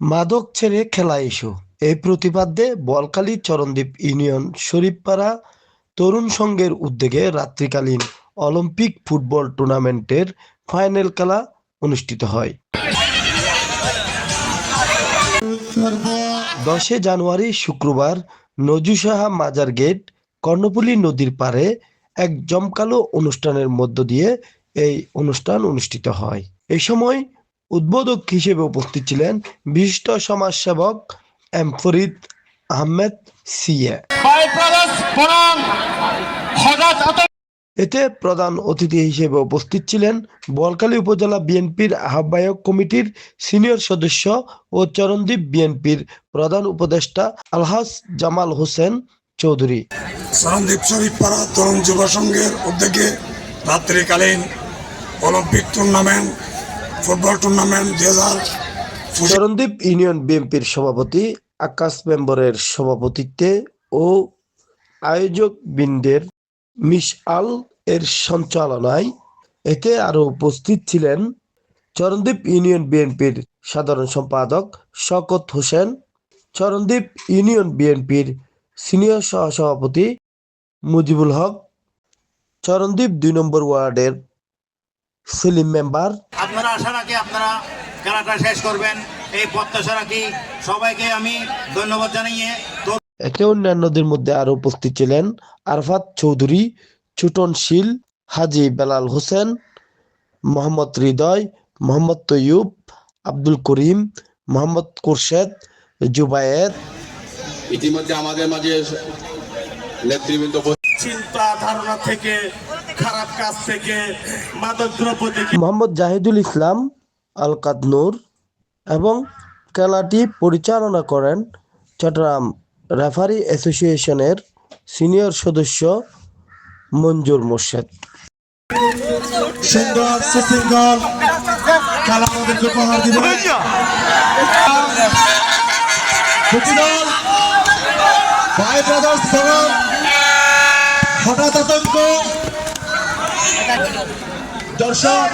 মাদক ছেড়ে খেলা এসো। এই প্রতিবাদে বলকালী চরণদ্বীপ ইউনিয়ন শরীফপাড়া তরুণ সংঘের উদ্যোগে রাত্রিকালীন অলিম্পিক ফুটবল টুর্নামেন্টের ফাইনাল খেলা অনুষ্ঠিত হয়। দশে জানুয়ারি শুক্রবার নজুসাহা মাজার গেট কর্ণফুলী নদীর পারে এক জমকালো অনুষ্ঠানের মধ্য দিয়ে এই অনুষ্ঠান অনুষ্ঠিত হয়। এই সময় উদ্বোধক হিসেবে উপস্থিত ছিলেন বিশিষ্ট সমাজসেবক এম ফরিদ আহমেদ সিএ। এতে প্রধান অতিথি হিসেবে উপস্থিত ছিলেন বলকালী উপজেলা বিএনপির আহ্বায়ক কমিটির সিনিয়র সদস্য ও চরণদ্বীপ বিএনপির প্রধান উপদেষ্টা আলহাজ জামাল হোসেন চৌধুরী। সরণদ্বীপ শরীফ পাড়া তরুণ যুব সংঘের উদ্যোগে রাত্রিকালীন অলিম্পিক টুর্নামেন্ট ফুটবল টুর্নামেন্ট দুই হাজার চরণদ্বীপ ইউনিয়ন বিএনপির সভাপতি, আকাশ মেম্বরের সভাপতিত্বে ও আয়োজক বিন্দের মিস আল এর সঞ্চালনায় এতে আরও উপস্থিত ছিলেন চরণদ্বীপ ইউনিয়ন বিএনপির সাধারণ সম্পাদক শকত হোসেন, চরণদ্বীপ ইউনিয়ন বিএনপির সিনিয়র সহসভাপতি মুজিবুল হক, চরণদ্বীপ দুই নম্বর ওয়ার্ডের সেলিম মেম্বার। আপনারা আশা রাখি আপনারা খেলাটা শেষ করবেন। এই প্রত্যাশা রাখি সবাইকে আমি ধন্যবাদ জানিয়ে এতে অন্যান্যদের মধ্যে আরও উপস্থিত ছিলেন আরফাত চৌধুরী চুটন শীল হাজি বেলাল হোসেন মোহাম্মদ হৃদয় মোহাম্মদ তৈয়ুব আব্দুল করিম মোহাম্মদ কোরশেদ জুবায়েদ ইতিমধ্যে আমাদের মাঝে নেতৃবৃন্দ চিন্তা ধারণা থেকে খারাপ কাজ থেকে মাদক দ্রব্য থেকে। মোহাম্মদ জাহিদুল ইসলাম আল কাদনুর এবং খেলাটি পরিচালনা করেন চট্টগ্রাম রেফারি অ্যাসোসিয়েশনের সিনিয়র সদস্য মঞ্জুর মোর্শেদ। সুন্দর সুশৃঙ্খল খেলা আমাদেরকে উপহার দিবে। ভাই ব্রাদার্স হঠাৎ আতঙ্ক। দর্শক